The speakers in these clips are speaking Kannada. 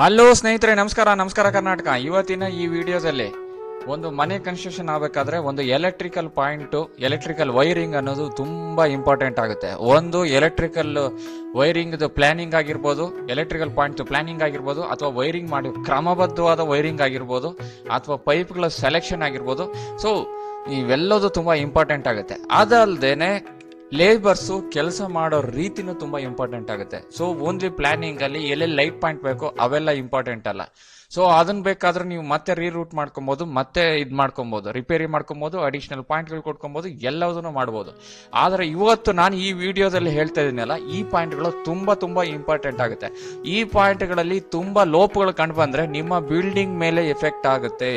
ಹಲೋ ಸ್ನೇಹಿತರೆ, ನಮಸ್ಕಾರ ನಮಸ್ಕಾರ ಕರ್ನಾಟಕ. ಇವತ್ತಿನ ಈ ವಿಡಿಯೋದಲ್ಲಿ ಒಂದು ಮನೆ ಕನ್ಸ್ಟ್ರಕ್ಷನ್ ಆಗಬೇಕಾದ್ರೆ ಒಂದು ಎಲೆಕ್ಟ್ರಿಕಲ್ ಪಾಯಿಂಟ್ ಎಲೆಕ್ಟ್ರಿಕಲ್ ವೈರಿಂಗ್ ಅನ್ನೋದು ತುಂಬಾ ಇಂಪಾರ್ಟೆಂಟ್ ಆಗುತ್ತೆ. ಒಂದು ಎಲೆಕ್ಟ್ರಿಕಲ್ ವೈರಿಂಗ್ ಪ್ಲಾನಿಂಗ್ ಆಗಿರ್ಬೋದು ಎಲೆಕ್ಟ್ರಿಕಲ್ ಪಾಯಿಂಟ್ ಪ್ಲಾನಿಂಗ್ ಆಗಿರ್ಬೋದು, ಅಥವಾ ವೈರಿಂಗ್ ಮಾಡಿ ಕ್ರಮಬದ್ಧವಾದ ವೈರಿಂಗ್ ಆಗಿರ್ಬೋದು, ಅಥವಾ ಪೈಪ್ಗಳ ಸೆಲೆಕ್ಷನ್ ಆಗಿರ್ಬೋದು. ಸೊ ಇವೆಲ್ಲದೂ ತುಂಬಾ ಇಂಪಾರ್ಟೆಂಟ್ ಆಗುತ್ತೆ. ಅದಲ್ದೇನೆ ಲೇಬರ್ಸು ಕೆಲಸ ಮಾಡೋ ರೀತಿನೂ ತುಂಬಾ ಇಂಪಾರ್ಟೆಂಟ್ ಆಗುತ್ತೆ. ಸೊ ಓನ್ಲಿ ಪ್ಲಾನಿಂಗ್ ಅಲ್ಲಿ ಎಲ್ಲೆಲ್ಲಿ ಲೈಟ್ ಪಾಯಿಂಟ್ ಬೇಕೋ ಅವೆಲ್ಲ ಇಂಪಾರ್ಟೆಂಟ್ ಅಲ್ಲ. ಸೊ ಅದನ್ನ ಬೇಕಾದ್ರೆ ನೀವು ಮತ್ತೆ ರೀರೂಟ್ ಮಾಡ್ಕೊಬಹುದು ಮತ್ತೆ ಇದು ಮಾಡ್ಕೊಬಹುದು ರಿಪೇರಿ ಮಾಡ್ಕೊಬಹುದು ಅಡಿಷನಲ್ ಪಾಯಿಂಟ್ಗಳು ಕೊಟ್ಕೊಬಹುದು ಎಲ್ಲದನ್ನು ಮಾಡ್ಬೋದು. ಆದರೆ ಇವತ್ತು ನಾನು ಈ ವಿಡಿಯೋದಲ್ಲಿ ಹೇಳ್ತಾ ಇದ್ದೀನಲ್ಲ, ಈ ಪಾಯಿಂಟ್ಗಳು ತುಂಬಾ ತುಂಬಾ ಇಂಪಾರ್ಟೆಂಟ್ ಆಗುತ್ತೆ. ಈ ಪಾಯಿಂಟ್ಗಳಲ್ಲಿ ತುಂಬಾ ಲೋಪಗಳು ಕಂಡು ಬಂದ್ರೆ ನಿಮ್ಮ ಬಿಲ್ಡಿಂಗ್ ಮೇಲೆ ಎಫೆಕ್ಟ್ ಆಗುತ್ತೆ.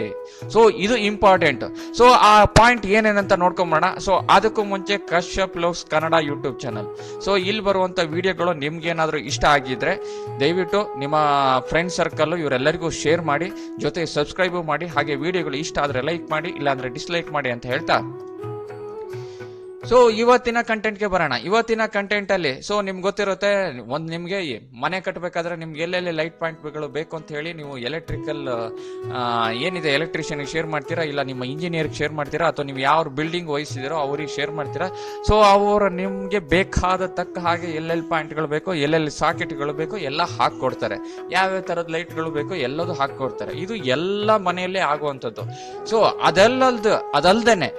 ಸೊ ಇದು ಇಂಪಾರ್ಟೆಂಟ್ ಸೊ ಆ ಪಾಯಿಂಟ್ ಏನೇನಂತ ನೋಡ್ಕೊಂಬೋಣ ಸೊ ಅದಕ್ಕೂ ಮುಂಚೆ Kashyap lakhs Kannada YouTube channel. So ಇಲ್ಲಿ ಬರುವಂತ ವಿಡಿಯೋಗಳು ನಿಮ್ಗೆ ಏನಾದರೂ ಇಷ್ಟ ಆಗಿದ್ರೆ ದಯವಿಟ್ಟು ನಿಮ್ಮ ಫ್ರೆಂಡ್ ಸರ್ಕಲ್ ಇವರೆಲ್ಲರಿಗೂ ಶೇರ್ ಮಾಡಿ ಜೊತೆ ಸಬ್ಸ್ಕ್ರೈಬ್ ಮಾಡಿ, ಹಾಗೆ ವಿಡಿಯೋಗಳು ಇಷ್ಟ ಆದರೆ ಲೈಕ್ ಮಾಡಿ, ಇಲ್ಲಾಂದರೆ ಡಿಸ್ಲೈಕ್ ಮಾಡಿ ಅಂತ ಹೇಳ್ತಾ. ಸೊ ಇವತ್ತಿನ ಕಂಟೆಂಟ್ಗೆ ಬರೋಣ. ಇವತ್ತಿನ ಕಂಟೆಂಟ್ ಅಲ್ಲಿ ಸೊ ನಿಮ್ಗೆ ಗೊತ್ತಿರುತ್ತೆ, ಒಂದು ನಿಮಗೆ ಮನೆ ಕಟ್ಟಬೇಕಾದ್ರೆ ನಿಮ್ಗೆ ಎಲ್ಲೆಲ್ಲಿ ಲೈಟ್ ಪಾಯಿಂಟ್ಗಳು ಬೇಕು ಅಂತ ಹೇಳಿ ನೀವು ಎಲೆಕ್ಟ್ರಿಕಲ್ ಏನಿದೆ ಎಲೆಕ್ಟ್ರಿಷಿಯನ್ಗೆ ಶೇರ್ ಮಾಡ್ತೀರಾ, ಇಲ್ಲ ನಿಮ್ಮ ಇಂಜಿನಿಯರ್ಗೆ ಶೇರ್ ಮಾಡ್ತೀರಾ, ಅಥವಾ ನೀವು ಯಾವ ಬಿಲ್ಡಿಂಗ್ ವಹಿಸಿದಿರೋ ಅವ್ರಿಗೆ ಶೇರ್ ಮಾಡ್ತೀರಾ? ಸೊ ಅವರು ನಿಮಗೆ ಬೇಕಾದ ತಕ್ಕ ಹಾಗೆ ಎಲ್ಲೆಲ್ಲಿ ಪಾಯಿಂಟ್ಗಳು ಬೇಕು, ಎಲ್ಲೆಲ್ಲಿ ಸಾಕೆಟ್ಗಳು ಬೇಕು, ಎಲ್ಲ ಹಾಕ್ಕೊಡ್ತಾರೆ. ಯಾವ್ಯಾವ ತರದ ಲೈಟ್ಗಳು ಬೇಕು, ಎಲ್ಲದೂ ಕೊಡ್ತಾರೆ ಇದು ಎಲ್ಲ ಮನೆಯಲ್ಲೇ ಆಗುವಂಥದ್ದು. ಸೊ ಅದಲ್ಲದ ಅದಲ್ದೇನೆ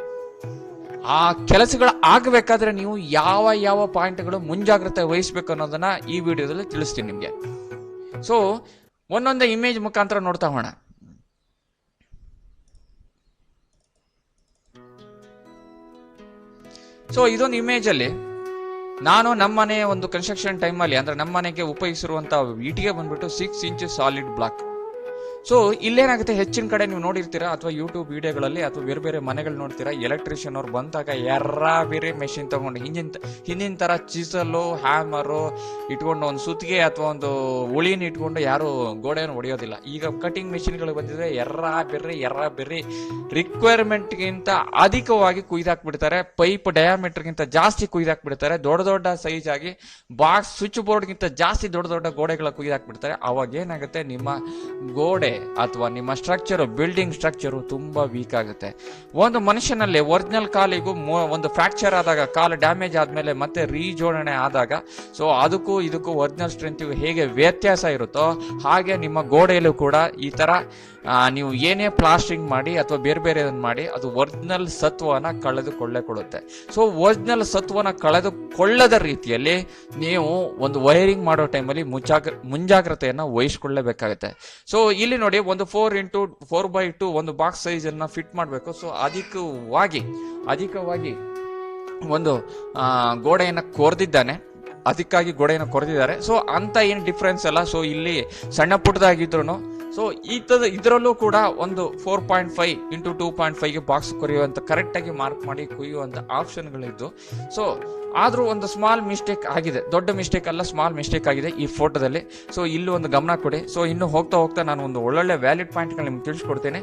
ಆ ಕೆಲಸಗಳು ಆಗಬೇಕಾದ್ರೆ ನೀವು ಯಾವ ಯಾವ ಪಾಯಿಂಟ್ಗಳು ಮುಂಜಾಗ್ರತೆ ವಹಿಸ್ಬೇಕು ಅನ್ನೋದನ್ನ ಈ ವಿಡಿಯೋದಲ್ಲಿ ತಿಳಿಸ್ತೀನಿ ನಿಮಗೆ. ಸೊ ಒಂದೊಂದೇ ಇಮೇಜ್ ಮುಖಾಂತರ ನೋಡ್ತಾ ಹೋಣ ಸೊ ಇದೊಂದು ಇಮೇಜ್ ಅಲ್ಲಿ ನಾನು ನಮ್ಮ ಮನೆಯ ಒಂದು ಕನ್ಸ್ಟ್ರಕ್ಷನ್ ಟೈಮಲ್ಲಿ ಅಂದ್ರೆ ನಮ್ಮ ಮನೆಗೆ ಉಪಯೋಗಿಸಿರುವಂತ ಇಟಿಗೆ ಬಂದ್ಬಿಟ್ಟು six inch solid block so ಇಲ್ಲೇನಾಗುತ್ತೆ? ಹೆಚ್ಚಿನ ಕಡೆ ನೀವು ನೋಡಿರ್ತೀರಾ? ಅಥವಾ ಯೂಟ್ಯೂಬ್ ವಿಡಿಯೋಗಳಲ್ಲಿ ಅಥವಾ ಬೇರೆ ಬೇರೆ ಮನೆಗಳು ನೋಡ್ತೀರಾ? ಎಲೆಕ್ಟ್ರಿಷಿಯನ್ ಅವ್ರು ಬಂದಾಗ ಎರ್ರ ಬೇರೆ ಮೆಷಿನ್ ತಗೊಂಡು ಹಿಂದಿನ ಹಿಂದಿನ ತರ ಚಿಸಲು ಹ್ಯಾಮರು ಇಟ್ಕೊಂಡು ಒಂದು ಸುತ್ತಿಗೆ ಅಥವಾ ಒಂದು ಉಳಿನ ಇಟ್ಕೊಂಡು ಯಾರು ಗೋಡೆಯನ್ನು ಹೊಡೆಯೋದಿಲ್ಲ ಈಗ ಕಟಿಂಗ್ ಮೆಷಿನ್ಗಳು ಬಂದಿದ್ರೆ ಎರ್ರ ಬೆರ್ರಿ ಎರ್ರ ಬೆರ್ರಿ ರಿಕ್ವೈರ್ಮೆಂಟ್ಗಿಂತ ಅಧಿಕವಾಗಿ ಕುಯ್ದಾಕ್ಬಿಡ್ತಾರೆ. ಪೈಪ್ ಡಯಾಮೀಟರ್ಗಿಂತ ಜಾಸ್ತಿ ಕುಯ್ದಾಕ್ಬಿಡ್ತಾರೆ. ದೊಡ್ಡ ದೊಡ್ಡ ಸೈಜ್ ಆಗಿ ಬಾಕ್ಸ್ ಸ್ವಿಚ್ ಬೋರ್ಡ್ಗಿಂತ ಜಾಸ್ತಿ ದೊಡ್ಡ ದೊಡ್ಡ ಗೋಡೆಗಳ ಕುಯ್ದಾಕ್ಬಿಡ್ತಾರೆ. ಅವಾಗ ಏನಾಗುತ್ತೆ? ನಿಮ್ಮ ಗೋಡೆ ಅಥವಾ ನಿಮ್ಮ ಸ್ಟ್ರಕ್ಚರ್ ಬಿಲ್ಡಿಂಗ್ ಸ್ಟ್ರಕ್ಚರ್ ತುಂಬಾ ವೀಕ್ ಆಗುತ್ತೆ. ಒಂದು ಮನುಷ್ಯನಲ್ಲಿ ಒರಿಜಿನಲ್ ಕಾಲಿಗೂ ಒಂದು ಫ್ರಾಕ್ಚರ್ ಆದಾಗ, ಕಾಲು ಡ್ಯಾಮೇಜ್ ಆದಮೇಲೆ ಮತ್ತೆ ರೀಜೋಡಣೆ ಆದಾಗ ಸೊ ಅದಕ್ಕೂ ಇದಕ್ಕೂ ಒರಿಜಿನಲ್ ಸ್ಟ್ರೆಂತ್ ಹೇಗೆ ವ್ಯತ್ಯಾಸ ಇರುತ್ತೋ, ಹಾಗೆ ನಿಮ್ಮ ಗೋಡೆಯಲ್ಲೂ ಕೂಡ ಈ ತರ ನೀವು ಏನೇ ಪ್ಲಾಸ್ಟಿಂಗ್ ಮಾಡಿ ಅಥವಾ ಬೇರೆ ಬೇರೆ ಮಾಡಿ, ಅದು ಒರಿಜಿನಲ್ ಸತ್ವನ ಕಳೆದುಕೊಳ್ಳೇ ಕೊಡುತ್ತೆ ಸೊ ಒರಿಜಿನಲ್ ಸತ್ವನ ಕಳೆದುಕೊಳ್ಳದ ರೀತಿಯಲ್ಲಿ ನೀವು ಒಂದು ವೈರಿಂಗ್ ಮಾಡೋ ಟೈಮಲ್ಲಿ ಮುಂಜಾಗ್ರ, ಮುಂಜಾಗ್ರತೆಯನ್ನ ವಹಿಸ್ಕೊಳ್ಳೇಬೇಕಾಗುತ್ತೆ. ಸೊ ಇಲ್ಲಿ ನೋಡಿ ಒಂದು four into four by two ಒಂದು ಬಾಕ್ಸ್ ಸೈಜ್ ಅನ್ನ ಫಿಟ್ ಮಾಡಬೇಕು. ಸೊ ಅಧಿಕವಾಗಿ ಅಧಿಕವಾಗಿ ಒಂದು ಗೋಡೆಯನ್ನು ಕೊರೆದಿದ್ದಾನೆ. ಅದಕ್ಕಾಗಿ ಗೋಡೆಯನ್ನು ಕೊರೆದಿದ್ದಾರೆ. ಸೊ ಅಂತ ಏನು ಡಿಫ್ರೆನ್ಸ್ ಅಲ್ಲ. ಸೊ ಇಲ್ಲಿ ಸಣ್ಣ ಪುಟ್ಟದಾಗಿದ್ರು ಸೊ ಈತದ, ಇದರಲ್ಲೂ ಕೂಡ ಒಂದು four point five into two point ಫೈವ್ಗೆ box ಕೊರೆಯುವಂತ ಕರೆಕ್ಟಾಗಿ ಮಾರ್ಕ್ ಮಾಡಿ ಕುಯ್ಯುವಂಥ ಆಪ್ಷನ್ಗಳಿದ್ದು ಸೊ ಆದರೂ ಒಂದು ಸ್ಮಾಲ್ ಮಿಸ್ಟೇಕ್ ಆಗಿದೆ. ದೊಡ್ಡ ಮಿಸ್ಟೇಕ್ ಅಲ್ಲ ಸ್ಮಾಲ್ ಮಿಸ್ಟೇಕ್ ಆಗಿದೆ ಈ ಫೋಟೋದಲ್ಲಿ ಸೊ ಇಲ್ಲೂ ಒಂದು ಗಮನ ಕೊಡಿ. ಸೊ ಇನ್ನು ಹೋಗ್ತಾ ಹೋಗ್ತಾ ನಾನು ಒಂದು ಒಳ್ಳೊಳ್ಳೆ ವ್ಯಾಲಿಡ್ ಪಾಯಿಂಟ್ಗಳು ನಿಮ್ಗೆ ತಿಳಿಸ್ಕೊಡ್ತೇನೆ.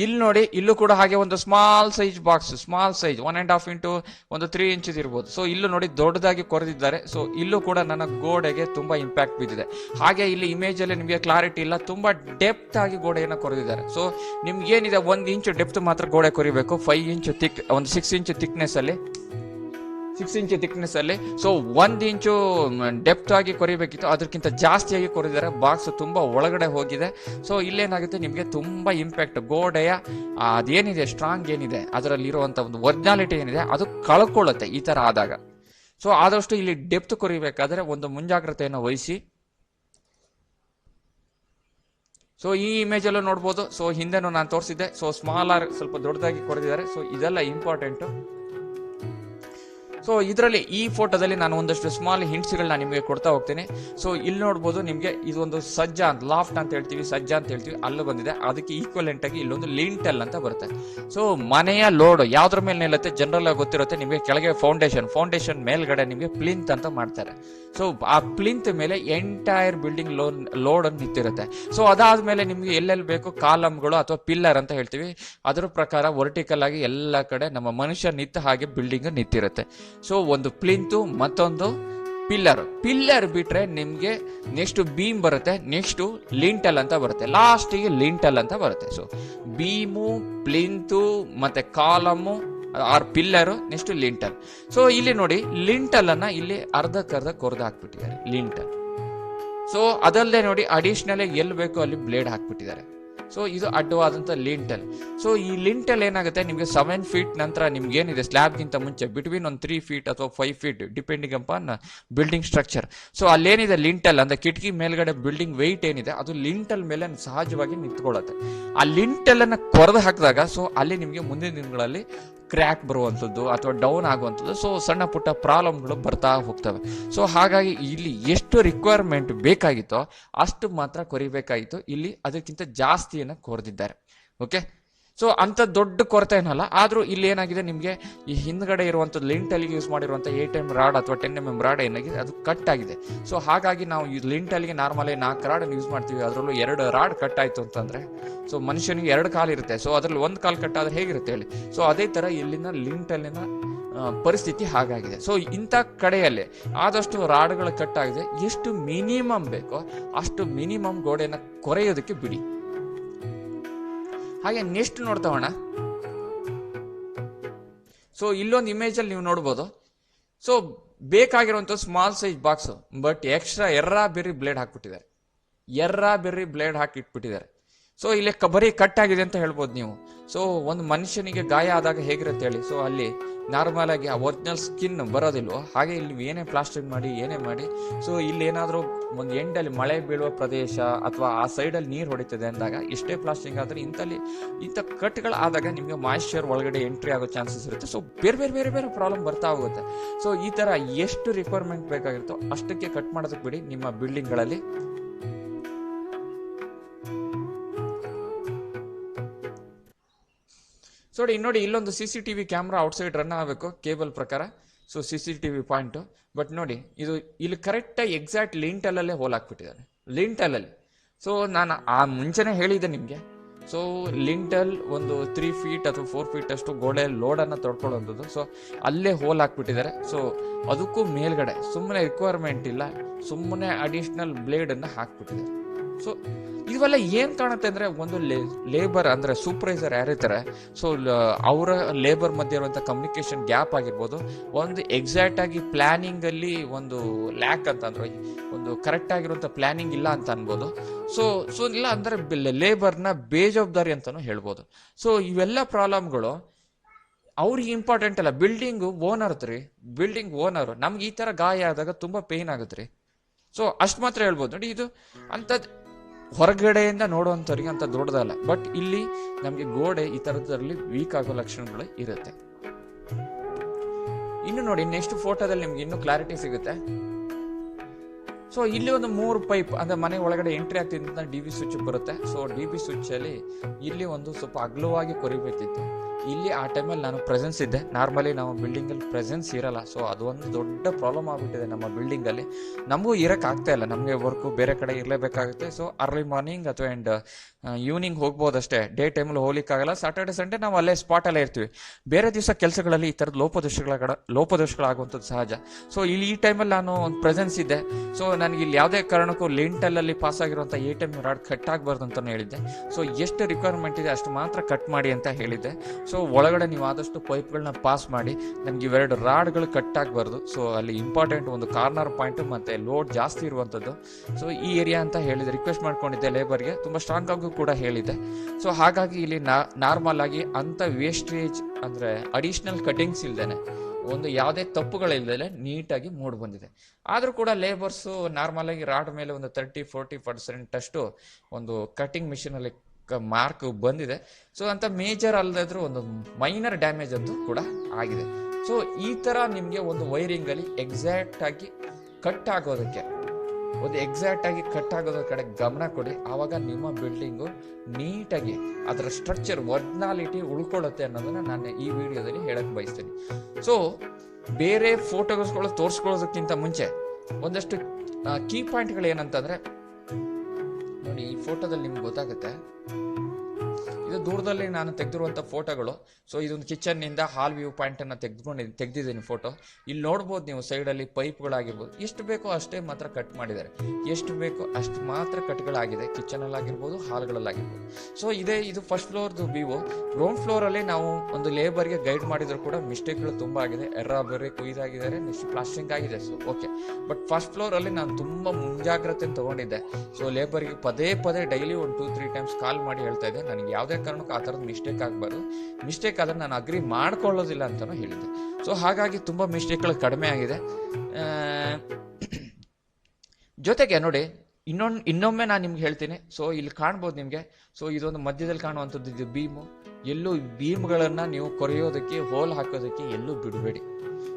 ಇಲ್ಲಿ ನೋಡಿ, ಇಲ್ಲೂ ಕೂಡ ಹಾಗೆ ಒಂದು small size box small size one and half into ಒಂದು ತ್ರೀ ಇಂಚಸ್ ಇರ್ಬೋದು. ಸೊ ಇಲ್ಲೂ ನೋಡಿ ದೊಡ್ಡದಾಗಿ ಕೊರೆದಿದ್ದಾರೆ. ಸೊ ಇಲ್ಲೂ ಕೂಡ ನನ್ನ ಗೋಡೆಗೆ ತುಂಬಾ ಇಂಪ್ಯಾಕ್ಟ್ ಬಿದ್ದಿದೆ. ಹಾಗೆ ಇಲ್ಲಿ ಇಮೇಜ್ ಅಲ್ಲಿ ನಿಮಗೆ ಕ್ಲಾರಿಟಿ ಇಲ್ಲ. ತುಂಬಾ ಡೆಪ್ತ್ ಆಗಿ ಗೋಡೆಯನ್ನು ಕೊರೆದಿದ್ದಾರೆ. ಸೊ ನಿಮ್ಗೆ ಏನಿದೆ ಒಂದು ಇಂಚು ಡೆಪ್ತ್ ಮಾತ್ರ ಗೋಡೆ ಕೊರಿಬೇಕು. ಫೈವ್ ಇಂಚು ತಿಕ್ ಒಂದು ಸಿಕ್ಸ್ ಇಂಚು ಥಿಕ್ನೆಸ್ ಅಲ್ಲಿ. ಸಿಕ್ಸ್ ಇಂಚ್ ಥಿಕ್ನೆಸ್ ಅಲ್ಲಿ. ಸೊ ಒಂದ್ ಇಂಚು ಡೆಪ್ತ್ ಆಗಿ ಕೊರಿಬೇಕಿತ್ತು. ಅದಕ್ಕಿಂತ ಜಾಸ್ತಿಯಾಗಿ ಕೊರಿದ್ದಾರೆ ಬಾಕ್ಸ್ ತುಂಬಾ ಒಳಗಡೆ ಹೋಗಿದೆ. ಸೊ ಇಲ್ಲೇನಾಗುತ್ತೆ? ನಿಮಗೆ ತುಂಬಾ ಇಂಪ್ಯಾಕ್ಟ್ ಗೋಡೆಯ ಅದೇನಿದೆ? ಸ್ಟ್ರಾಂಗ್ ಏನಿದೆ? ಅದರಲ್ಲಿ ಇರುವಂತ ಒಂದು ಒರಿಜಿನಾಲಿಟಿ ಏನಿದೆ? ಅದು ಕಳ್ಕೊಳ್ಳುತ್ತೆ ಈ ತರ ಆದಾಗ. ಸೊ ಆದಷ್ಟು ಇಲ್ಲಿ ಡೆಪ್ತ್ ಕೊರಿಬೇಕಾದ್ರೆ ಒಂದು ಮುಂಜಾಗ್ರತೆಯನ್ನು ವಹಿಸಿ. ಸೊ ಈ ಇಮೇಜ್ ಅಲ್ಲೂ ನೋಡ್ಬೋದು. ಸೊ ಹಿಂದೆನೂ ನಾನು ತೋರಿಸಿದ್ದೆ. ಸೊ ಸ್ಮಾಲ್ ಆರ್ ಸ್ವಲ್ಪ ದೊಡ್ಡದಾಗಿ ಕೊರೆದಿದ್ದಾರೆ. ಸೊ ಇದೆಲ್ಲ ಇಂಪಾರ್ಟೆಂಟ್ ಸೊ ಇದರಲ್ಲಿ ಈ ಫೋಟೋದಲ್ಲಿ ನಾನು ಒಂದಷ್ಟು ಸ್ಮಾಲ್ ಹಿಂಟ್ಸ್ಗಳನ್ನ ನಿಮಗೆ ಕೊಡ್ತಾ ಹೋಗ್ತೀನಿ. ಸೊ ಇಲ್ಲಿ ನೋಡ್ಬೋದು ನಿಮಗೆ ಇದೊಂದು ಸಜ್ಜ ಅಂತ ಲಾಫ್ಟ್ ಅಂತ ಹೇಳ್ತೀವಿ, ಸಜ್ಜ ಅಂತ ಹೇಳ್ತೀವಿ, ಅಲ್ಲೂ ಬಂದಿದೆ. ಅದಕ್ಕೆ ಈಕ್ವಲೆಂಟ್ ಆಗಿ ಇಲ್ಲೊಂದು ಲಿಂಟಲ್ ಅಂತ ಬರುತ್ತೆ. ಸೊ ಮನೆಯ ಲೋಡ್ ಯಾವ್ದ್ರ ಮೇಲೆ ನಿಲ್ಲುತ್ತೆ? ಜನರಲ್ ಆಗಿ ಗೊತ್ತಿರುತ್ತೆ. ನಿಮಗೆ ಕೆಳಗೆ ಫೌಂಡೇಶನ್ ಫೌಂಡೇಶನ್ ಮೇಲ್ಗಡೆ ನಿಮಗೆ ಪ್ಲಿಂತ್ ಅಂತ ಮಾಡ್ತಾರೆ. ಸೊ ಆ ಪ್ಲಿಂತ್ ಮೇಲೆ ಎಂಟೈರ್ ಬಿಲ್ಡಿಂಗ್ ಲೋನ್ ಲೋಡ್ ಅನ್ನು ನಿಂತಿರುತ್ತೆ. ಸೊ ಅದಾದ್ಮೇಲೆ ನಿಮ್ಗೆ ಎಲ್ಲೆಲ್ಲಿ ಬೇಕು? ಕಾಲಮ್ಗಳು ಅಥವಾ ಪಿಲ್ಲರ್ ಅಂತ ಹೇಳ್ತೀವಿ. ಅದರ ಪ್ರಕಾರ ವರ್ಟಿಕಲ್ ಆಗಿ ಎಲ್ಲ ಕಡೆ ನಮ್ಮ ಮನುಷ್ಯ ನಿಂತ ಹಾಗೆ ಬಿಲ್ಡಿಂಗ್ ನಿಂತಿರುತ್ತೆ. ಸೊ ಒಂದು ಪ್ಲಿಂತು ಮತ್ತೊಂದು ಪಿಲ್ಲರ್ ಪಿಲ್ಲರ್ ಬಿಟ್ರೆ ನಿಮಗೆ ನೆಕ್ಸ್ಟ್ ಬೀಮ್ ಬರುತ್ತೆ. ನೆಕ್ಸ್ಟ್ ಲಿಂಟಲ್ ಅಂತ ಬರುತ್ತೆ. ಲಾಸ್ಟಿಗೆ ಲಿಂಟಲ್ ಅಂತ ಬರುತ್ತೆ. ಸೊ ಬೀಮು ಪ್ಲಿಂತು ಮತ್ತೆ column or pillar next lintel so ಇಲ್ಲಿ ನೋಡಿ ಲಿಂಟಲ್ ಅನ್ನ ಇಲ್ಲಿ ಅರ್ಧಕ್ಕರ್ಧ ಕೊರ್ದು ಹಾಕ್ಬಿಟ್ಟಿದ್ದಾರೆ. ಲಿಂಟಲ್ ಸೊ ಅದಲ್ಲದೆ ನೋಡಿ ಅಡಿಷನಲ್ ಎಲ್ಲಿ ಬೇಕೋ, ಅಲ್ಲಿ ಬ್ಲೇಡ್ ಹಾಕ್ಬಿಟ್ಟಿದ್ದಾರೆ. ಸೊ ಇದು ಅಡ್ಡವಾದಂಥ ಲಿಂಟಲ್ ಸೊ ಈ ಲಿಂಟಲ್ ಏನಾಗುತ್ತೆ? ನಿಮಗೆ ಸೆವೆನ್ ಫೀಟ್ ನಂತರ ನಿಮ್ಗೆ ಏನಿದೆ? ಸ್ಲ್ಯಾಬ್ಗಿಂತ ಮುಂಚೆ ಬಿಟ್ವೀನ್ ಒಂದು ತ್ರೀ ಫೀಟ್ ಅಥವಾ five feet depending upon building structure so ಅಲ್ಲೇನಿದೆ lintel ಅಂದ್ರೆ ಕಿಟಕಿ ಮೇಲ್ಗಡೆ ಬಿಲ್ಡಿಂಗ್ ವೆಯ್ಟ್ ಏನಿದೆ, ಅದು ಲಿಂಟಲ್ ಮೇಲೆ ಸಹಜವಾಗಿ ನಿಂತ್ಕೊಳ್ಳುತ್ತೆ. ಆ ಲಿಂಟಲ್ ಅನ್ನ ಕೊರೆದು ಹಾಕಿದಾಗ ಸೊ ಅಲ್ಲಿ ನಿಮಗೆ ಮುಂದಿನ ದಿನಗಳಲ್ಲಿ ಕ್ರ್ಯಾಕ್ ಬರುವಂಥದ್ದು ಅಥವಾ ಡೌನ್ ಆಗುವಂಥದ್ದು ಸೊ ಸಣ್ಣ ಪುಟ್ಟ ಪ್ರಾಬ್ಲಮ್ಗಳು ಬರ್ತಾ ಹೋಗ್ತವೆ. ಸೊ ಹಾಗಾಗಿ ಇಲ್ಲಿ ಎಷ್ಟು ರಿಕ್ವೈರ್ಮೆಂಟ್ ಬೇಕಾಗಿತ್ತೋ ಅಷ್ಟು ಮಾತ್ರ ಕೊರಿಬೇಕಾಗಿತ್ತು. ಇಲ್ಲಿ ಅದಕ್ಕಿಂತ ಜಾಸ್ತಿಯನ್ನು ಕೊರೆದಿದ್ದಾರೆ. ಓಕೆ ಸೊ ಅಂತ ದೊಡ್ಡ ಕೊರತೆ ಏನಲ್ಲ, ಆದ್ರೂ ಇಲ್ಲಿ ಏನಾಗಿದೆ ನಿಮಗೆ, ಈ ಹಿಂದ್ಗಡೆ ಇರುವಂತ ಲಿಂಟಲ್ಲಿ ಯೂಸ್ ಮಾಡಿರುವಂತ ಏಟ್ ಎಂ ರಾಡ್ ಅಥವಾ ಟೆನ್ ಎಂ ಎಂ ರಾಡ್ ಏನಾಗಿದೆ, ಅದು ಕಟ್ ಆಗಿದೆ. ಸೊ ಹಾಗಾಗಿ ನಾವು ಈ ಲಿಂಟಲ್ಲಿಗೆ ನಾರ್ಮಲಿ ನಾಲ್ಕು ರಾಡ್ ಯೂಸ್ ಮಾಡ್ತೀವಿ, ಅದರಲ್ಲೂ ಎರಡು ರಾಡ್ ಕಟ್ ಆಯ್ತು ಅಂತಂದ್ರೆ ಸೊ ಮನುಷ್ಯನಿಗೆ ಎರಡು ಕಾಲು ಇರುತ್ತೆ. ಸೊ ಅದ್ರಲ್ಲಿ ಒಂದು ಕಾಲು ಕಟ್ ಆದ್ರೆ ಹೇಗಿರುತ್ತೆ ಹೇಳಿ? ಸೊ ಅದೇ ತರ ಇಲ್ಲಿನ ಲಿಂಟಲ್ಲಿನ ಪರಿಸ್ಥಿತಿ ಹಾಗಾಗಿದೆ. ಸೊ ಇಂಥ ಕಡೆಯಲ್ಲಿ ಆದಷ್ಟು ರಾಡ್ಗಳು ಕಟ್ ಆಗಿದೆ, ಎಷ್ಟು ಮಿನಿಮಮ್ ಬೇಕೋ ಅಷ್ಟು ಮಿನಿಮಮ್ ಗೋಡೆನ ಕೊರೆಯೋದಕ್ಕೆ ಬಿಡಿ. ಹಾಗೆ ನೆಕ್ಸ್ಟ್ ನೋಡ್ತಾವಣ ಸೊ ಇಲ್ಲೊಂದು ಇಮೇಜ್ ಅಲ್ಲಿ ನೀವು ನೋಡ್ಬೋದು. ಸೊ ಬೇಕಾಗಿರುವಂಥ small size box but extra ಎರ್ರಾ ಬೆರ್ರಿ ಬ್ಲೇಡ್ ಹಾಕ್ಬಿಟ್ಟಿದ್ದಾರೆ. ಎರ್ರಾ ಬೆರ್ರಿ ಬ್ಲೇಡ್ ಹಾಕಿ ಇಟ್ಬಿಟ್ಟಿದ್ದಾರೆ ಸೊ ಇಲ್ಲಿ ಕಬರಿ ಬರೀ ಕಟ್ ಆಗಿದೆ ಅಂತ ಹೇಳ್ಬೋದು ನೀವು. ಸೊ ಒಂದು ಮನುಷ್ಯನಿಗೆ ಗಾಯ ಆದಾಗ ಹೇಗಿರುತ್ತೆ ಹೇಳಿ ಸೊ ಅಲ್ಲಿ ನಾರ್ಮಲ್ ಆಗಿ ಆ ಒರಿಜಿನಲ್ ಸ್ಕಿನ್ ಬರೋದಿಲ್ವೋ? ಹಾಗೆ ಇಲ್ಲಿ ಏನೇ ಪ್ಲಾಸ್ಟಿಕ್ ಮಾಡಿ, ಏನೇ ಮಾಡಿ ಸೊ ಇಲ್ಲಿ ಏನಾದರೂ ಒಂದು ಎಂಡಲ್ಲಿ ಮಳೆ ಬೀಳುವ ಪ್ರದೇಶ ಅಥವಾ ಆ ಸೈಡಲ್ಲಿ ನೀರು ಹೊಡಿತದೆ ಅಂದಾಗ ಎಷ್ಟೇ ಪ್ಲಾಸ್ಟಿಕ್ ಆದರೆ ಇಂಥಲ್ಲಿ ಇಂಥ ಕಟ್ಗಳು ಆದಾಗ ನಿಮಗೆ ಮಾಯಿಶ್ಚರ್ ಒಳಗಡೆ ಎಂಟ್ರಿ ಆಗೋ ಚಾನ್ಸಸ್ ಇರುತ್ತೆ. ಸೊ ಬೇರೆ ಬೇರೆ ಬೇರೆ ಬೇರೆ ಪ್ರಾಬ್ಲಮ್ ಬರ್ತಾ ಹೋಗುತ್ತೆ. ಸೊ ಈ ಥರ ಎಷ್ಟು ರಿಕ್ವೈರ್ಮೆಂಟ್ ಬೇಕಾಗಿರುತ್ತೋ ಅಷ್ಟಕ್ಕೆ ಕಟ್ ಮಾಡೋದಕ್ಕೆ ಬಿಡಿ ನಿಮ್ಮ ಬಿಲ್ಡಿಂಗ್ಗಳಲ್ಲಿ ಸೊ ನೋಡಿ ಇಲ್ಲೊಂದು C C T V camera outside run ಆಗಬೇಕು ಕೇಬಲ್ ಪ್ರಕಾರ. So C C T V point but ನೋಡಿ, ಇದು ಇಲ್ಲಿ ಕರೆಕ್ಟಾಗಿ ಎಕ್ಸಾಕ್ಟ್ ಲಿಂಟಲಲ್ಲೇ ಹೋಲ್ ಹಾಕ್ಬಿಟ್ಟಿದ್ದಾರೆ. ಲಿಂಟಲಲ್ಲಿ ಸೊ ನಾನು ಆ ಮುಂಚೆನೇ ಹೇಳಿದ್ದೆ ನಿಮಗೆ. ಸೊ ಲಿಂಟಲ್ ಒಂದು ತ್ರೀ ಫೀಟ್ ಅಥವಾ ಫೋರ್ ಫೀಟ್ ಅಷ್ಟು ಗೋಡೆ ಲೋಡನ್ನು ತೊಡ್ಕೊಳ್ಳೋಂಥದ್ದು. ಸೊ ಅಲ್ಲೇ ಹೋಲ್ ಹಾಕ್ಬಿಟ್ಟಿದ್ದಾರೆ. ಸೊ ಅದಕ್ಕೂ ಮೇಲ್ಗಡೆ ಸುಮ್ಮನೆ ರಿಕ್ವೈರ್ಮೆಂಟ್ ಇಲ್ಲ, ಸುಮ್ಮನೆ ಅಡಿಷ್ನಲ್ ಬ್ಲೇಡನ್ನು ಹಾಕ್ಬಿಟ್ಟಿದ್ದಾರೆ. ಸೊ ಇವೆಲ್ಲ ಏನ್ ಕಾಣುತ್ತೆ ಅಂದ್ರೆ ಒಂದು ಲೇಬರ್ ಅಂದ್ರೆ ಸೂಪರ್ವೈಸರ್ ಯಾರಿರ್ತಾರೆ ಸೊ ಅವರ ಲೇಬರ್ ಮಧ್ಯೆ ಇರುವಂತ ಕಮ್ಯುನಿಕೇಶನ್ ಗ್ಯಾಪ್ ಆಗಿರ್ಬೋದು. ಒಂದು ಎಕ್ಸಾಕ್ಟ್ ಆಗಿ ಪ್ಲಾನಿಂಗ್ ಅಲ್ಲಿ ಒಂದು ಲ್ಯಾಕ್ ಅಂತ ಅಂದ್ರೆ, ಒಂದು ಕರೆಕ್ಟ್ ಆಗಿರುವಂತ ಪ್ಲಾನಿಂಗ್ ಇಲ್ಲ ಅಂತ ಅನ್ಬೋದು. ಸೊ ಸೊ ಇಲ್ಲ ಅಂದ್ರೆ ಲೇಬರ್ನ ಬೇಜವಾಬ್ದಾರಿ ಅಂತಾನು ಹೇಳ್ಬೋದು. ಸೊ ಇವೆಲ್ಲ ಪ್ರಾಬ್ಲಮ್ಗಳು ಅವ್ರಿಗೆ ಇಂಪಾರ್ಟೆಂಟ್ ಅಲ್ಲ. ಬಿಲ್ಡಿಂಗ್ ಓನರ್ ರೀ ಬಿಲ್ಡಿಂಗ್ ಓನರ್ ನಮ್ಗೆ ಈ ತರ ಗಾಯ ಆದಾಗ ತುಂಬಾ ಪೇನ್ ಆಗುತ್ತೆ ರೀ ಸೊ ಅಷ್ಟು ಮಾತ್ರ ಹೇಳ್ಬೋದು. ನೋಡಿ ಇದು ಅಂಥದ್ದು ಹೊರಗಡೆಯಿಂದ ನೋಡುವಂಥವ್ರಿಗೆ ಅಂತ ದೊಡ್ಡದಲ್ಲ. ಬಟ್ ಇಲ್ಲಿ ನಮಗೆ ಗೋಡೆ ಈ ಥರದ್ರಲ್ಲಿ ವೀಕ್ ಆಗೋ ಲಕ್ಷಣಗಳು ಇರುತ್ತೆ. ಇನ್ನು ನೋಡಿ ನೆಕ್ಸ್ಟ್ ಫೋಟೋದಲ್ಲಿ ನಿಮ್ಗೆ ಇನ್ನೂ ಕ್ಲಾರಿಟಿ ಸಿಗುತ್ತೆ. ಸೊ ಇಲ್ಲಿ ಒಂದು ಮೂರು ಪೈಪ್ ಅಂದ್ರೆ ಮನೆ ಒಳಗಡೆ ಎಂಟ್ರಿ ಆಗ್ತಿದ್ದಂತ ಡಿ ಬಿ ಸ್ವಿಚ್ ಬರುತ್ತೆ. ಸೊ ಡಿ ಬಿ ಸ್ವಿಚ್ ಅಲ್ಲಿ ಇಲ್ಲಿ ಒಂದು ಸ್ವಲ್ಪ ಅಗಲವಾಗಿ ಕೊರಿಬೇಕಿತ್ತು ಇಲ್ಲಿ ಆ ಟೈಮಲ್ಲಿ ನಾನು ಪ್ರೆಸೆನ್ಸ್ ಇದ್ದೆ. ನಾರ್ಮಲಿ ನಾವು ಬಿಲ್ಡಿಂಗಲ್ಲಿ ಪ್ರೆಸೆನ್ಸ್ ಇರಲ್ಲ. ಸೊ ಅದೊಂದು ದೊಡ್ಡ ಪ್ರಾಬ್ಲಮ್ ಆಗಿಬಿಟ್ಟಿದೆ ನಮ್ಮ ಬಿಲ್ಡಿಂಗಲ್ಲಿ ನಮಗೂ ಇರೋಕ್ಕಾಗ್ತಾ ಇಲ್ಲ. ನಮಗೆ ವರ್ಕು ಬೇರೆ ಕಡೆ ಇರಲೇಬೇಕಾಗುತ್ತೆ. ಸೊ ಅರ್ಲಿ ಮಾರ್ನಿಂಗ್ ಅಥವಾ ಆ್ಯಂಡ್ ಈವ್ನಿಂಗ್ ಹೋಗ್ಬೋದಷ್ಟೇ. ಡೇ ಟೈಮಲ್ಲಿ ಹೋಗ್ಲಿಕ್ಕಾಗಲ್ಲ. ಸಾಟರ್ಡೆ ಸಂಡೇ ನಾವು ಅಲ್ಲೇ ಸ್ಪಾಟಲ್ಲೇ ಇರ್ತೀವಿ. ಬೇರೆ ದಿವಸ ಕೆಲಸಗಳಲ್ಲಿ ಈ ಥರದ ಲೋಪದೋಷಗಳ ಕಡೆ, ಲೋಪದೋಷಗಳಾಗುವಂಥದ್ದು ಸಹಜ. ಸೊ ಇಲ್ಲಿ ಈ ಟೈಮಲ್ಲಿ ನಾನು ಒಂದು ಪ್ರೆಸೆನ್ಸ್ ಇದ್ದೆ. ಸೊ ನನಗೆ ಇಲ್ಲಿ ಯಾವುದೇ ಕಾರಣಕ್ಕೂ ಲಿಂಟಲ್ಲಲ್ಲಿ ಪಾಸ್ ಆಗಿರುವಂಥ ಎ ಟೈಮ್ ರಾಡ್ ಕಟ್ ಆಗಬಾರ್ದು ಅಂತ ಹೇಳಿದ್ದೆ. ಸೊ ಎಷ್ಟು ರಿಕ್ವೈರ್ಮೆಂಟ್ ಇದೆ ಅಷ್ಟು ಮಾತ್ರ ಕಟ್ ಮಾಡಿ ಅಂತ ಹೇಳಿದ್ದೆ. ಸೊ ಒಳಗಡೆ ನೀವು ಆದಷ್ಟು ಪೈಪ್ಗಳನ್ನ ಪಾಸ್ ಮಾಡಿ, ನಮ್ಗೆ ಇವೆರಡು ರಾಡ್ಗಳು ಕಟ್ ಆಗಬಾರ್ದು. ಸೊ ಅಲ್ಲಿ ಇಂಪಾರ್ಟೆಂಟ್ ಒಂದು ಕಾರ್ನರ್ ಪಾಯಿಂಟ್ ಮತ್ತೆ ಲೋಡ್ ಜಾಸ್ತಿ ಇರುವಂಥದ್ದು. ಸೊ ಈ ಏರಿಯಾ ಅಂತ ಹೇಳಿದೆ ರಿಕ್ವೆಸ್ಟ್ ಮಾಡ್ಕೊಂಡಿದ್ದೆ ಲೇಬರ್ಗೆ ತುಂಬ ಸ್ಟ್ರಾಂಗ್ ಆಗೂ ಕೂಡ ಹೇಳಿದ್ದೆ. ಸೊ ಹಾಗಾಗಿ ಇಲ್ಲಿ ನಾರ್ಮಲ್ ಆಗಿ ಅಂತ ವೇಸ್ಟೇಜ್ ಅಂದ್ರೆ ಅಡಿಷನಲ್ ಕಟಿಂಗ್ಸ್ ಇಲ್ದೇನೆ, ಒಂದು ಯಾವುದೇ ತಪ್ಪುಗಳಿಲ್ಲದೆ ನೀಟಾಗಿ ಮೂಡ್ ಬಂದಿದೆ. ಆದರೂ ಕೂಡ ಲೇಬರ್ಸು ನಾರ್ಮಲ್ ಆಗಿ ರಾಡ್ ಮೇಲೆ ಒಂದು ತರ್ಟಿ ಫೋರ್ಟಿ ಪರ್ಸೆಂಟ್ ಅಷ್ಟು ಒಂದು ಕಟಿಂಗ್ ಮಿಷಿನಲ್ಲಿ ಮಾರ್ಕ್ ಬಂದಿದೆ. ಸೊ ಅಂತ ಮೇಜರ್ ಅಲ್ಲದಿದ್ರು ಒಂದು ಮೈನರ್ ಡ್ಯಾಮೇಜ್ ಅಂತೂ ಕೂಡ ಆಗಿದೆ. ಸೊ ಈ ತರ ನಿಮಗೆ ಒಂದು ವೈರಿಂಗ್ ಅಲ್ಲಿ ಎಕ್ಸಾಕ್ಟ್ ಆಗಿ ಕಟ್ ಆಗೋದಕ್ಕೆ, ಒಂದು ಎಕ್ಸಾಕ್ಟ್ ಆಗಿ ಕಟ್ ಆಗೋದ್ರ ಕಡೆ ಗಮನ ಕೊಡಿ. ಆವಾಗ ನಿಮ್ಮ ಬಿಲ್ಡಿಂಗು ನೀಟಾಗಿ ಅದರ ಸ್ಟ್ರಕ್ಚರ್ ಒರ್ಜಿನಾಲಿಟಿ ಉಳ್ಕೊಳ್ಳುತ್ತೆ ಅನ್ನೋದನ್ನ ನಾನು ಈ ವಿಡಿಯೋದಲ್ಲಿ ಹೇಳಕ್ಕೆ ಬಯಸ್ತೀನಿ. ಸೊ ಬೇರೆ ಫೋಟೋಸ್ಗಳು ತೋರಿಸ್ಕೊಳ್ಳೋದಕ್ಕಿಂತ ಮುಂಚೆ ಒಂದಷ್ಟು ಕೀ ಪಾಯಿಂಟ್ಗಳು ಏನಂತಂದ್ರೆ ನೋಡಿ ಈ ಫೋಟೋದಲ್ಲಿ ನಿಮ್ಗೆ ಗೊತ್ತಾಗುತ್ತೆ. ಇದು ದೂರದಲ್ಲಿ ನಾನು ತೆಗೆದಿರುವಂಥ ಫೋಟೋಗಳು. ಸೊ ಇದೊಂದು ಕಿಚನ್ನಿಂದ ಹಾಲ್ ವ್ಯೂ ಪಾಯಿಂಟನ್ನು ತೆಗೆದುಕೊಂಡಿದ್ದೀನಿ ತೆಗೆದಿದ್ದೀನಿ ಫೋಟೋ ಇಲ್ಲಿ ನೋಡ್ಬೋದು ನೀವು ಸೈಡಲ್ಲಿ ಪೈಪ್ಗಳಾಗಿರ್ಬೋದು ಎಷ್ಟು ಬೇಕೋ ಅಷ್ಟೇ ಮಾತ್ರ ಕಟ್ ಮಾಡಿದ್ದಾರೆ. ಎಷ್ಟು ಬೇಕೋ ಅಷ್ಟು ಮಾತ್ರ ಕಟ್ಗಳಾಗಿದೆ ಕಿಚನಲ್ಲಾಗಿರ್ಬೋದು ಹಾಲ್ಗಳಲ್ಲಾಗಿರ್ಬೋದು ಸೊ ಇದೇ, ಇದು ಫಸ್ಟ್ ಫ್ಲೋರ್ದು ವಿವೋ ಗ್ರೌಂಡ್ ಫ್ಲೋರಲ್ಲಿ ನಾವು ಒಂದು ಲೇಬರ್ಗೆ ಗೈಡ್ ಮಾಡಿದ್ರು ಕೂಡ ಮಿಸ್ಟೇಕ್ಗಳು ತುಂಬ ಆಗಿದೆ. ಎರ್ರ ಬೇರೆ ಕುಯ್ದಾಗಿದ್ದಾರೆ ನೆಕ್ಸ್ಟ್ ಪ್ಲಾಸ್ಟಿಂಗ್ ಆಗಿದೆ. ಸೊ ಓಕೆ ಬಟ್ ಫಸ್ಟ್ ಫ್ಲೋರಲ್ಲಿ ನಾನು ತುಂಬ ಮುಂಜಾಗ್ರತೆ ತಗೊಂಡಿದ್ದೆ. ಸೊ ಲೇಬರ್ಗೆ ಪದೇ ಪದೇ ಡೈಲಿ ಒಂದು ಟೂ ತ್ರೀ ಟೈಮ್ಸ್ ಕಾಲ್ ಮಾಡಿ ಹೇಳ್ತಾ ಇದ್ದೆ. ನನಗೆ ಯಾವುದೇ ಕಾರಣಕ್ಕೂ ಆ ಥರದ್ದು ಮಿಸ್ಟೇಕ್ ಆಗಬಾರ್ದು. ಮಿಸ್ಟೇಕ್ ಆದರೆ ನಾನು ಅಗ್ರಿ ಮಾಡ್ಕೊಳ್ಳೋದಿಲ್ಲ ಅಂತಲೂ ಹೇಳಿದ್ದೆ. ಸೊ ಹಾಗಾಗಿ ತುಂಬ ಮಿಸ್ಟೇಕ್ಗಳು ಕಡಿಮೆ ಆಗಿದೆ. ಜೊತೆಗೆ ನೋಡಿ, ಇನ್ನೊಂದು, ಇನ್ನೊಮ್ಮೆ ನಾನು ನಿಮ್ಗೆ ಹೇಳ್ತೀನಿ. ಸೊ ಇಲ್ಲಿ ಕಾಣ್ಬೋದು ನಿಮಗೆ. ಸೊ ಇದೊಂದು ಮಧ್ಯದಲ್ಲಿ ಕಾಣುವಂಥದ್ದು, ಇದು ಬೀಮು ಎಲ್ಲೂ ಬೀಮ್ಗಳನ್ನು ನೀವು ಕೊರೆಯೋದಕ್ಕೆ, ಹೋಲ್ ಹಾಕೋದಕ್ಕೆ ಎಲ್ಲೂ ಬಿಡಬೇಡಿ.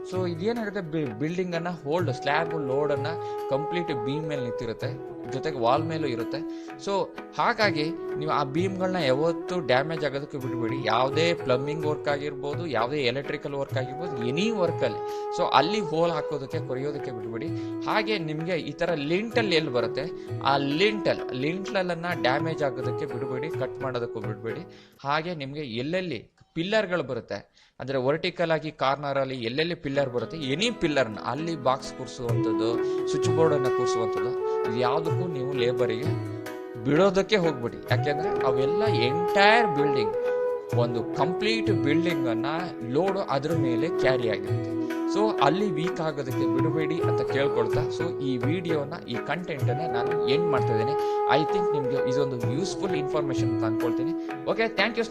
ಸೊ ಇದೇನಾಗುತ್ತೆ? ಬಿಲ್ಡಿಂಗನ್ನು ಹೋಲ್ಡ್ ಸ್ಲ್ಯಾಬ್ ಲೋಡನ್ನು ಕಂಪ್ಲೀಟ್ ಬೀಮ್ ಮೇಲೆ ನಿಂತಿರುತ್ತೆ. ಜೊತೆಗೆ ವಾಲ್ ಮೇಲೂ ಇರುತ್ತೆ. ಸೊ ಹಾಗಾಗಿ ನೀವು ಆ ಬೀಮ್ಗಳನ್ನ ಯಾವತ್ತೂ ಡ್ಯಾಮೇಜ್ ಆಗೋದಕ್ಕೆ ಬಿಡಬೇಡಿ. ಯಾವುದೇ ಪ್ಲಂಬಿಂಗ್ ವರ್ಕ್ ಆಗಿರ್ಬೋದು, ಯಾವುದೇ ಎಲೆಕ್ಟ್ರಿಕಲ್ ವರ್ಕ್ ಆಗಿರ್ಬೋದು ಎನಿ ವರ್ಕಲ್ಲಿ ಸೊ ಅಲ್ಲಿ ಹೋಲ್ ಹಾಕೋದಕ್ಕೆ, ಕೊರೆಯೋದಕ್ಕೆ ಬಿಡಬೇಡಿ. ಹಾಗೆ ನಿಮಗೆ ಈ ಥರ ಲಿಂಟಲ್ ಎಲ್ಲಿ ಬರುತ್ತೆ? ಆ ಲಿಂಟಲ್ ಲಿಂಟಲನ್ನು ಡ್ಯಾಮೇಜ್ ಆಗೋದಕ್ಕೆ ಬಿಡಬೇಡಿ ಕಟ್ ಮಾಡೋದಕ್ಕೂ ಬಿಡಬೇಡಿ. ಹಾಗೆ ನಿಮಗೆ ಎಲ್ಲೆಲ್ಲಿ ಪಿಲ್ಲರ್ಗಳು ಬರುತ್ತೆ. ಅಂದರೆ ವರ್ಟಿಕಲ್ ಆಗಿ ಕಾರ್ನರಲ್ಲಿ ಎಲ್ಲೆಲ್ಲಿ ಪಿಲ್ಲರ್ ಬರುತ್ತೆ, ಎನಿ ಪಿಲ್ಲರ್ನ ಅಲ್ಲಿ ಬಾಕ್ಸ್ ಕೂರಿಸುವಂಥದ್ದು, ಸ್ವಿಚ್ ಬೋರ್ಡನ್ನು ಕೂರಿಸುವಂಥದ್ದು ಇದು ಯಾವುದಕ್ಕೂ ನೀವು ಲೇಬರಿಗೆ ಬಿಡೋದಕ್ಕೆ ಹೋಗ್ಬಿಡಿ. ಯಾಕೆಂದರೆ ಅವೆಲ್ಲ ಎಂಟೈರ್ ಬಿಲ್ಡಿಂಗ್ ಒಂದು ಕಂಪ್ಲೀಟ್ ಬಿಲ್ಡಿಂಗನ್ನು ಲೋಡು ಅದ್ರ ಮೇಲೆ ಕ್ಯಾರಿ ಆಗಿರುತ್ತೆ. ಸೊ ಅಲ್ಲಿ ವೀಕ್ ಆಗೋದಕ್ಕೆ ಬಿಡಬೇಡಿ ಅಂತ ಕೇಳ್ಕೊಳ್ತಾ ಸೊ ಈ ವಿಡಿಯೋನ ಈ ಕಂಟೆಂಟನ್ನು ನಾನು ಎಂಡ್ ಮಾಡ್ತಾ ಇದ್ದೇನೆ. ಐ ಥಿಂಕ್ ನಿಮಗೆ ಇದೊಂದು ಯೂಸ್ಫುಲ್ ಇನ್ಫಾರ್ಮೇಷನ್ ಅಂತ ಅಂದ್ಕೊಳ್ತೀನಿ ಓಕೆ ಥ್ಯಾಂಕ್ ಯು